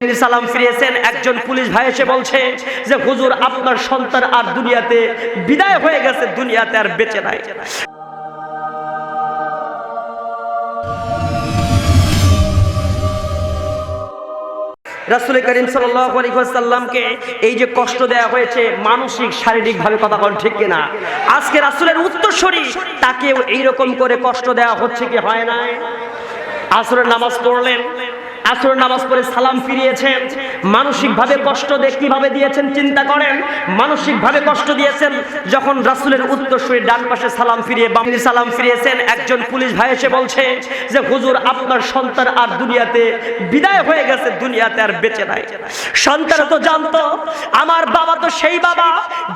সালাম ফিরিয়েছেন। একজন পুলিশ ভাই এসে বলছে যে, হুজুর, আপনার সন্তান আর দুনিয়াতে বিদায় হয়ে গেছে, দুনিয়াতে আর বেঁচে নাই। রাসুল করিম সাল্লামকে এই যে কষ্ট দেয়া হয়েছে, মানসিক, শারীরিকভাবে কথা বলেন ঠিক কিনা? আজকে রাসুলের উত্তরসূরি, তাকেও এইরকম করে কষ্ট দেওয়া হচ্ছে কি হয় না আসরের নামাজ পড়লেন আসর নামাজ পড়ে সালাম ফিরিয়েছেন মানসিকভাবে কষ্ট দিয়ে কীভাবে দিয়েছেন চিন্তা করেন? মানসিকভাবে কষ্ট দিয়েছেন যখন রাসুলের উত্তরসূরি ডান পাশে সালাম ফিরিয়ে বামনি সালাম ফিরিয়েছেন, একজন পুলিশ ভাই এসে বলছে যে, হুজুর, আপনার সন্তান আর দুনিয়াতে বিদায় হয়ে গেছে, দুনিয়াতে আর বেঁচে নাই। সন্তান তো জানতো, আমার বাবা তো সেই বাবা,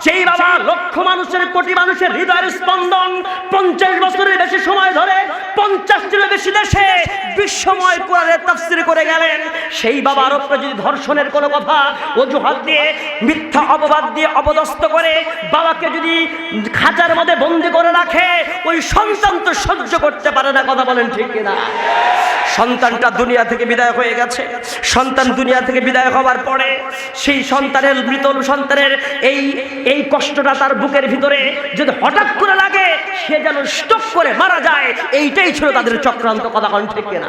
যেই বাবা লক্ষ মানুষের কোটি মানুষের হৃদয়ের স্পন্দন পঞ্চাশ বছরের বেশি সময় ধরে পঞ্চাশটিরও বেশি দেশে, বিশ্বময় কোরআনের তাফসির করে গেলেন সেই বাবার উপরে যদি ধর্ষণের কোনো কথা অজুহাত দিয়ে মিথ্যা অপবাদ দিয়ে অপদস্থ করে বাবাকে যদি খাঁচার মধ্যে বন্দি করে রাখে ওই সন্তান তো সহ্য করতে পারে না কথা বলেন ঠিক কিনা? সন্তানটা দুনিয়া থেকে বিদায় হয়ে গেছে। সন্তান দুনিয়া থেকে বিদায় হওয়ার পরে সেই সন্তানের মৃত সন্তানের এই এই কষ্টটা তার বুকের ভিতরে যদি হঠাৎ করে লাগে সে যেন স্টক করে মারা যায় এইটাই ছিল তাদের চক্রান্ত কথা কোন ঠিক কিনা?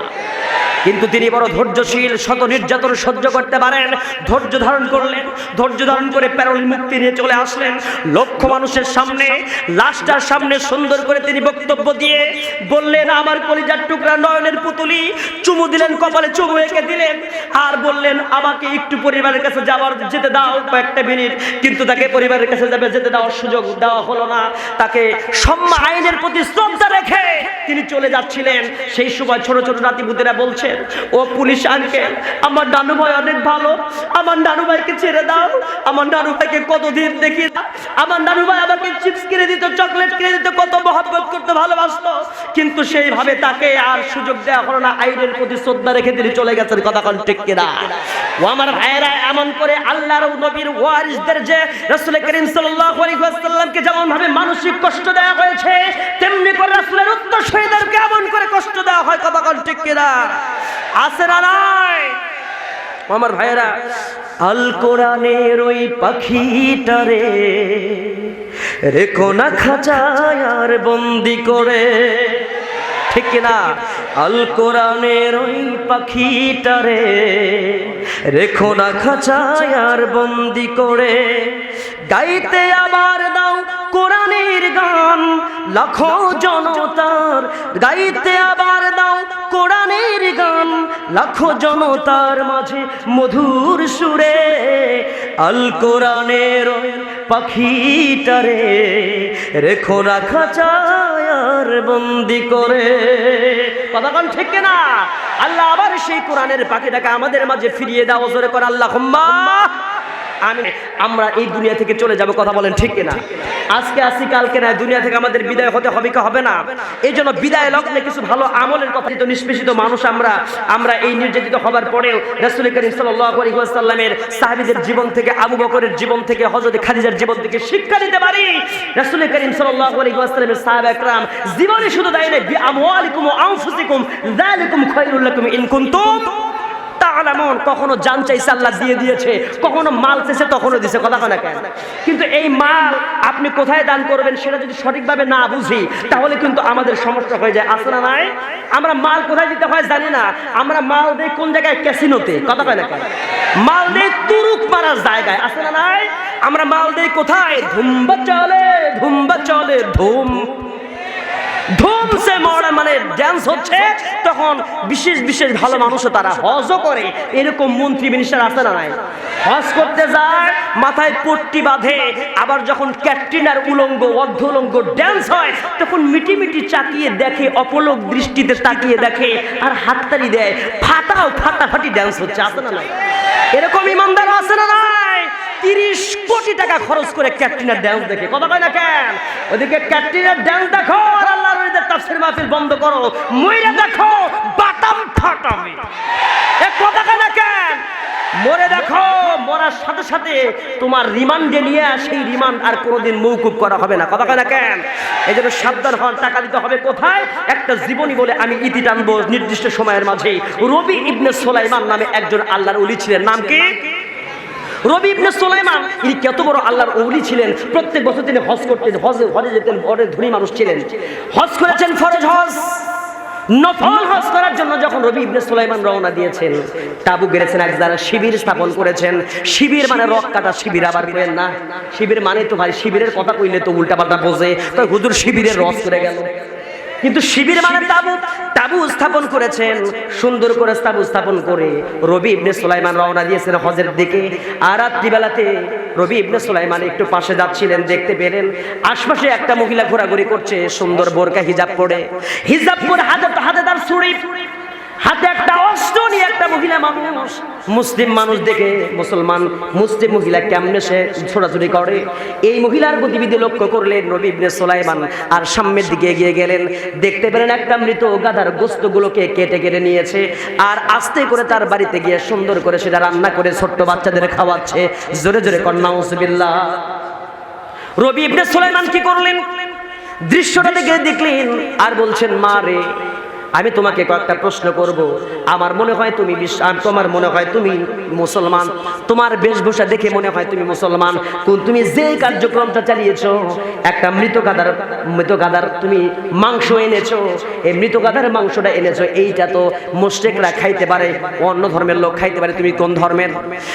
কিন্তু তিনি বড় ধৈর্যশীল শত নির্যাতন সহ্য করতে পারেন। ধৈর্য ধারণ করলেন, ধৈর্য ধারণ করে প্যারোল মুক্তি নিয়ে চলে আসলেন। লক্ষ মানুষের সামনে, লাশটার সামনে সুন্দর করে তিনি বক্তব্য দিয়ে বললেন, আমার কলিজার টুকরা নয়নের পুতুলি চুমু দিলেন, কপালে চুমু এঁকে দিলেন আর বললেন, আমাকে একটু পরিবারের কাছে যাওয়ার, যেতে দাও কয়েকটা মিনিট। কিন্তু তাকে পরিবারের কাছে যাবে, যেতে দেওয়ার সুযোগ দেওয়া হলো না। তাকে সম্মান আইনের প্রতি শ্রদ্ধা রেখে তিনি চলে যাচ্ছিলেন। সেই সময় ছোট ছোট নাতিপুতিরা ও পুলিশ আনকে, আমার নানু ভাই অনেক ভালো, আমার নানু ভাইকে ছেড়ে দাও, আমার নানু ভাইকে কতদিন দেখি। আমার নানু ভাই আমাকে চিপস কিনে দিত, চকলেট কিনে দিত, কত মহব্বত করতে ভালোবাসতো কিন্তু সেইভাবে তাকে আর সুযোগ দেওয়া হলো না। আইনের প্রতি শ্রদ্ধা রেখে তিনি চলে গেছেন। কথা কোন ঠিক কিনা? ও আমার ভাইয়েরা, এমন করে আল্লাহর নবীর ওয়ারিসদের যে রাসূল করিম সাল্লাল্লাহু আলাইহি ওয়াসাল্লামকে যেমন ভাবে মানসিক কষ্ট দেওয়া হয়েছে, তেমনি করে রাসূলের উত্তরসূরিদেরকে এমন করে কষ্ট দেওয়া হয়। কথা কোন ঠিক কিনা? আছে না নাই? আমার ভাইয়েরা, আল কোরআনের ওই পাখিটারে রেখো না খাঁচায় আর বন্দি করে। ঠিক কিনা? আল কোরআনের ওই পাখিটারে রেখো না খাঁচায় আর বন্দি করে। গাইতে আবার দাও কোরআনের গান, লাখো জনতার। গাইতে আবার দাও কোরআনের গান, লাখো জনতার মাঝে মধুর সুরে। আল কোরআনের পাখিটারে রেখো রাখা চায়ার বন্দি করে। কথা কন ঠিক না আল্লাহ আবার সেই কোরআনের পাখিটাকে আমাদের মাঝে ফিরিয়ে দেওয়া জোরে করে আল্লাহ আমি আমরা এই দুনিয়া থেকে চলে যাব, কথা বলেন ঠিক কিনা? আজকে আসি কালকে না, দুনিয়া থেকে আমাদের বিদায় হতে হবে কি হবে না? এই জন্য বিদায় লগ্নে কিছু ভালো আমলের কথা তো নিষ্পেষিত মানুষ আমরা আমরা এই নির্যাতিত হবার পরেও রাসূল করিম ওয়াসাল্লামের সাহাবীদের জীবন থেকে, আবু বকরের জীবন থেকে, হযরত খাদিজার জীবন থেকে শিক্ষা নিতে পারি। রাসূল করিম ওয়াসাল্লামের সাহাবা একরাম, জীবনে শুধু দেয় না আমওয়ালিকুম ওয়া আনফুসিকুম, যালিকুম খায়রুল লাকুম ইন কুনতুম। তাআলামুন, কখনো জান চাইছে আল্লাহ দিয়ে দিয়েছে, কখনো মাল চাইছে তখনও দিয়েছে কথা কনা কেন? কিন্তু এই মাল আপনি কোথায় দান করবেন সেটা যদি সঠিকভাবে না বুঝি, তাহলে কিন্তু আমাদের সমস্যা হয়ে যায়। আসে না নাই? আমরা মাল কোথায় দিতে হয় জানি না। আমরা মাল দেই কোন জায়গায়? ক্যাসিনোতে, কথা কয় না কেন? মাল দেই তুরুক মারার জায়গায় আসে না নাই? আমরা মাল দেই কোথায়? ধুম্বা চলে ধুম্বা চলে ধুম। ধুম ধুমসে মরা মানে ড্যান্স হচ্ছে, তখন বিশেষ বিশেষ ভালো মানুষও তারা হজও করে। এরকম মন্ত্রী মিনিস্টার আছে না নাই? হজ করতে যায়, মাথায় পট্টি বাঁধে, আবার যখন ক্যাটরিনার উলঙ্গ অর্ধ উলঙ্গ ড্যান্স হয়, তখন মিটি মিটি চাকিয়ে দেখে, অপলক দৃষ্টিতে তাকিয়ে দেখে, আর হাততালি দেয়। ফাটাও, ফাটাফাটি ড্যান্স হচ্ছে, আছে না নাই? এরকম ইমানদার আছে না নাই? তিরিশ কোটি টাকা খরচ করে ক্যাটরিনার ড্যান্স দেখে। কথা কয় না কেন? ওদিকে ক্যাটরিনার ড্যান্স দেখো আর আল্লাহর ওলিদের তাফসীর মাহফিল বন্ধ করো। মইরা দেখো বাটাম ফাটাবে এ কথা কয় না কেন? মরে দেখো, মরার সাথে সাথে তোমার রিমান্ডে নিয়ে সেই রিমান্ড আর কোনোদিন মৌকুব করা হবে না। কথা কেনা কেন? এই জন্য সাবধান হন, টাকা দিতে হবে কোথায়? একটা জীবনী বলে আমি ইতি টানবো নির্দিষ্ট সময়ের মাঝে। রবি ইবনে সোলাইমান নামে একজন আল্লাহর উলি ছিলেন। নাম কি? রবি ইবনে সুলাইমান, ইনি কত বড় আল্লাহর ওলি ছিলেন। প্রত্যেক বছর তিনি হজ করতেন, হজে হজে যেতেন অনেক ধনী মানুষ ছিলেন। হজ করেছেন ফরজ হজ। নফল হজ করার জন্য যখন রবি ইবনে সুলাইমান রওনা দিয়েছেন, তাবু গেড়েছেন এক যারা শিবির স্থাপন করেছেন। শিবির মানে রক কাটা শিবির, আবার করেন না। শিবির মানে তো ভাই, শিবিরের কথা কইলে তো উল্টাপাল্টা বোঝে। তাই হুজুর, শিবিরের রস করে গেল। কিন্তু শিবির মানে তাবু তাবু স্থাপন করেছেন, সুন্দর করে তাবু স্থাপন করে রবি ইবনে সুলাইমান রওনা দিয়েছেন হজের দিকে। আর রাত্রিবেলাতে রবি ইবনে সুলাইমান একটু পাশে যাচ্ছিলেন, দেখতে পেলেন আশপাশে একটা মহিলা ঘোরাঘুরি করছে, সুন্দর বোরকা, হিজাব পরে। হিজাব পরে হাতে হাতে তার ছুরি হাতে একটা অস্ত্র নিয়ে একটা মহিলা মানুষ, মুসলিম মানুষ দেখে মুসলমান, মুসলিম মহিলা কেমনে সে ছোড়াছুড়ি করে? এই মহিলার গতিবিধি লক্ষ্য করলেন নবী সুলাইমান, আর সামনের দিকে এগিয়ে গেলেন। দেখতে পেলেন একটা মৃত গাধার গোস্তগুলোকে কেটে কেটে নিয়েছে, আর আস্তে করে তার বাড়িতে গিয়ে সুন্দর করে সেটা রান্না করে ছোট্ট বাচ্চাদের খাওয়াচ্ছে। জোরে জোরে কন্যা উসবিল্লাহ রবি ইবনে সুলাইমান কি করলেন? দৃশ্যটা দেখে দেখলেন, আর বলছেন, মা রে আমি তোমাকে কয়েকটা প্রশ্ন করব। আমার মনে হয় তুমি বিশ্ব আম- তোমার মনে হয় তুমি মুসলমান। তোমার বেশভূষা দেখে মনে হয় তুমি মুসলমান। কোন তুমি যে কার্যক্রমটা চালিয়েছো, একটা মৃত গাদার মৃত গাদার তুমি মাংস এনেছো। এই মৃত গাদার মাংসটা এনেছো, এইটা তো মুশরিকরা খাইতে পারে, অন্য ধর্মের লোক খাইতে পারে। তুমি কোন ধর্মের?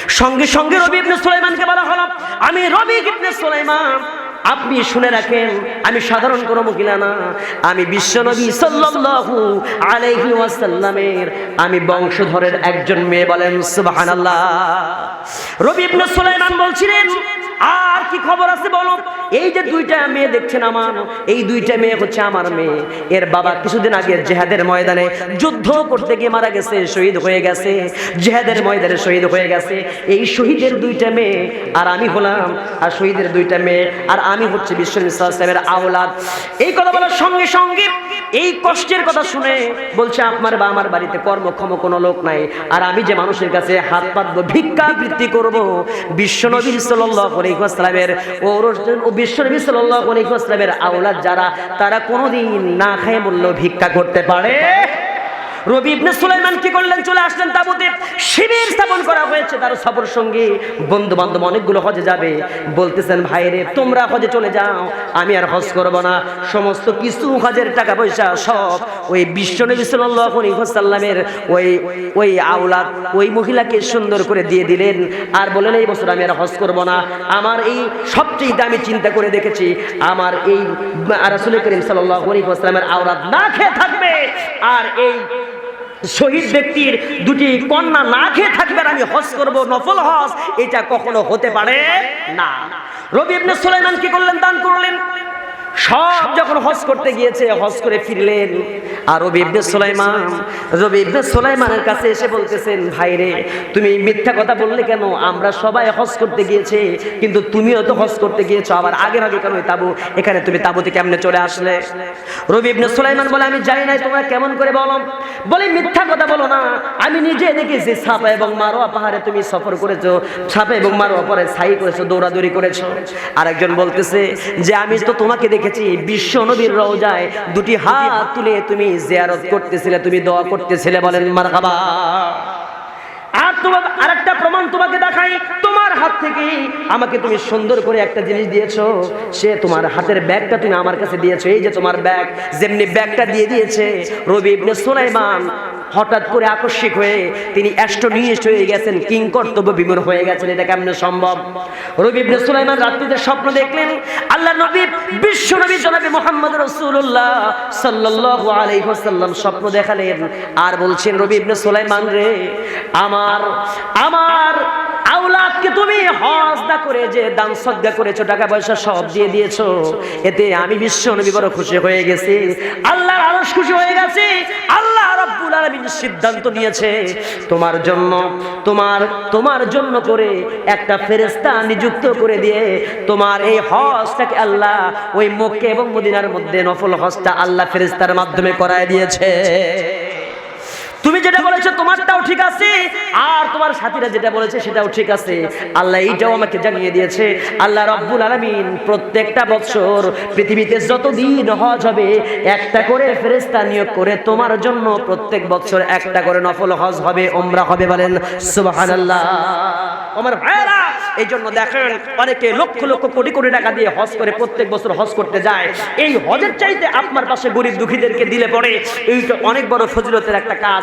সঙ্গে সঙ্গে রবি সুলাইমানকে বলা হলো, আমি রবি সুলাইমান। আপনি শুনে রাখেন, আমি সাধারণ কোনো মহিলা না। আমি বিশ্বনবী সাল্লাল্লাহু আলাইহি ওয়াসাল্লামের, আমি বংশধরের একজন মেয়ে বলেন, সুবহানাল্লাহ। রবি ইবনে সুলাইমান বলছিলেন আর কি খবর আছে বলো? এই যে দুইটা মেয়ে দেখছেন আমার, এই দুইটা মেয়ে হচ্ছে আমার মেয়ে। এর বাবা কিছুদিন আগে জেহাদের ময়দানে যুদ্ধ করতে গিয়ে মারা গেছে, শহীদ হয়ে গেছে। জেহাদের ময়দানে শহীদ হয়ে গেছে। এই শহীদের দুইটা মেয়ে, আর আমি হলাম, আর শহীদের দুইটা মেয়ে, আর আমি হচ্ছে বিশ্ব ইসলামের আওলাদ। এই কথা বলার সঙ্গে সঙ্গে এই কষ্টের কথা শুনে বলছে, আপনার বা আমার বাড়িতে কর্মক্ষম কোনো লোক নাই। আর আমি যে মানুষের কাছে হাত পাতবো, ভিক্ষা বৃত্তি করব, বিশ্বনবী ওয়াসাল্লামের ও বিশ্বনবী ওয়াসাল্লামের আওলাদ যারা, তারা কোনোদিন না খায় বললেও ভিক্ষা করতে পারে। রবি ইবনে সুলাইমান কি করলেন? চলে আসলেন তাবুতে। শিবির স্থাপন করা হয়েছে তার সফর সঙ্গী। বন্ধু বান্ধব অনেকগুলো হজে যাবে। বলতেছেন, ভাইরে, তোমরা হজে চলে যাও। আমি আর হজ করব না। সমস্ত কিছু হজের টাকা পয়সা সব ওই বিশ্বনবী সাল্লাল্লাহু আলাইহি ওয়াসাল্লামের ওই ওই আওলাদ, ওই মহিলাকে সুন্দর করে দিয়ে দিলেন। আর বলেন এই বছর আমি আর হজ করব না। আমার এই সবচেয়ে দামি চিন্তা করে দেখেছি, আমার এই রাসূল করিম সাল্লাল্লাহু আলাইহি ওয়াসাল্লামের আওলাদ না খেয়ে থাকবে। আর এই শহীদ ব্যক্তির দুটি কন্যা না খেয়ে থাকবে আমি হস করব, নফল হস এটা কখনো হতে পারে না। রবি ইবনে সুলাইমান কি করলেন? দান করলেন। সব যখন হজ করতে গিয়েছে, হজ করে ফিরলেন। আর রবি ইবনে সুলাইমান, রবি ইবনে সুলাইমানের কাছে এসে বলতেছেন, ভাই রে, তুমি মিথ্যা কথা বললে কেন? আমরা সবাই হজ করতে গিয়েছে, কিন্তু তুমিও তো হজ করতে গিয়েছো, আবার আগে আগে কেন তাবু? এখানে তুমি তাবুতে কেমনে চলে আসলে? রবি ইবনে সুলাইমান বলে, আমি জানি না, তোমরা কেমন করে বলো? বলে, মিথ্যা কথা বলো না, আমি নিজে দেখেছি ছাপা এবং মারোয়া পাহাড়ে তুমি সফর করেছ ছাপা এবং মারোয়া পরে ছাই করেছ, দৌড়াদৌড়ি করেছ। আরেকজন বলতেছে, যে আমি তো তোমাকে দেখেছি বিশ্ব নবীর রওজায় দুটি হাত তুলে তুমি জিয়ারত করতেছিলে তুমি দোয়া করতেছিলে বলেন মারহাবা। আর তোমার আরেকটা প্রমাণ তোমাকে দেখাই তোমার হাত থেকে আমাকে তুমি সুন্দর করে একটা জিনিস দিয়েছ সে তোমার হাতের ব্যাগটা তুমি আমার কাছে দিয়েছ এই যে তোমার ব্যাগ যেমনি ব্যাগটা দিয়ে দিয়েছে রবি ইবনে সুলাইমান হঠাৎ করে আকস্মিক হয়ে তিনি অ্যাস্ট্রোনিস্ট হয়ে গেছেন, কিং কর্তব্য বিমূর হয়ে গেছেন, এটা কেমন সম্ভব? রবি ইবনে সুলাইমান রাত্রিতে স্বপ্ন দেখলেন, আল্লাহ নবী, বিশ্ব নবী জনাবি মোহাম্মদ রাসূলুল্লাহ সাল্লাল্লাহু আলাইহি ওয়াসাল্লাম স্বপ্ন দেখালেন, আর বলছেন, রবি ইবনে সুলাইমান রে, আমার আমার আওলাদকে তুমি হজ না করে যে দান সদ্গা করেছ, টাকা পয়সা সব দিয়ে দিয়েছ, এতে আমি বিশ্ব নবী বড় খুশি হয়ে গেছি। আল্লাহর আরশ খুশি হয়ে গেছে। আল্লাহ রাব্বুল আলামিন সিদ্ধান্ত নিয়েছে, তোমার জন্য, তোমার তোমার জন্য করে একটা ফেরেশতা নিযুক্ত করে দিয়ে তোমার এই হজটাকে আল্লাহ ওই মক্কে এবং মদিনার মধ্যে নফল হজটা আল্লাহ ফেরেশতার মাধ্যমে করায় দিয়েছে। তুমি তুমি যেটা বলেছ তোমারটাও ঠিক আছে, আর তোমার সাথীরা যেটা বলেছে সেটাও ঠিক আছে। আল্লাহ এইটাও আমাকে জানিয়ে দিয়েছে, আল্লাহ রব্বুল আলামিন প্রত্যেকটা বছর পৃথিবীতে যত দিন হজ হবে, একটা করে ফেরেশতা নিয়োগ করে তোমার জন্য প্রত্যেক বছর একটা করে নফল হজ হবে ওমরা হবে বলেন, সুবহানাল্লাহ। আমার ভাইরা এই জন্য দেখেন অনেকে লক্ষ লক্ষ কোটি কোটি টাকা দিয়ে হজ করে প্রত্যেক বছর হজ করতে যায়। এই হজের চাইতে আপনার পাশে গরিব দুঃখীদেরকে দিলে পরে, এইটা অনেক বড় ফজিলতের একটা কাজ।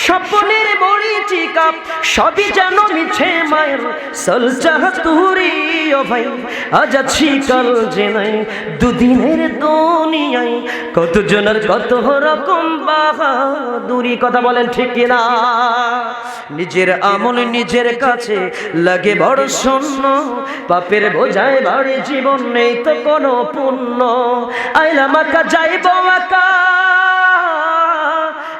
স্বপ্নের মরিচিকা সবই যেন মিছে মায়ের। সলচাহ তুরি ভাই, আজ আছি কাল যে নাই, দুদিনের দুনিয়ায়। কত জনের কত রকম বাহাদুরি, কথা বলেন ঠিক কিনা নিজের আমল নিজের কাছে লাগে বড় শূন্য। পাপের বোঝায় বাড়ি জীবন নেই তো কোনো পুণ্য। আইলাম আকা যাইব আকা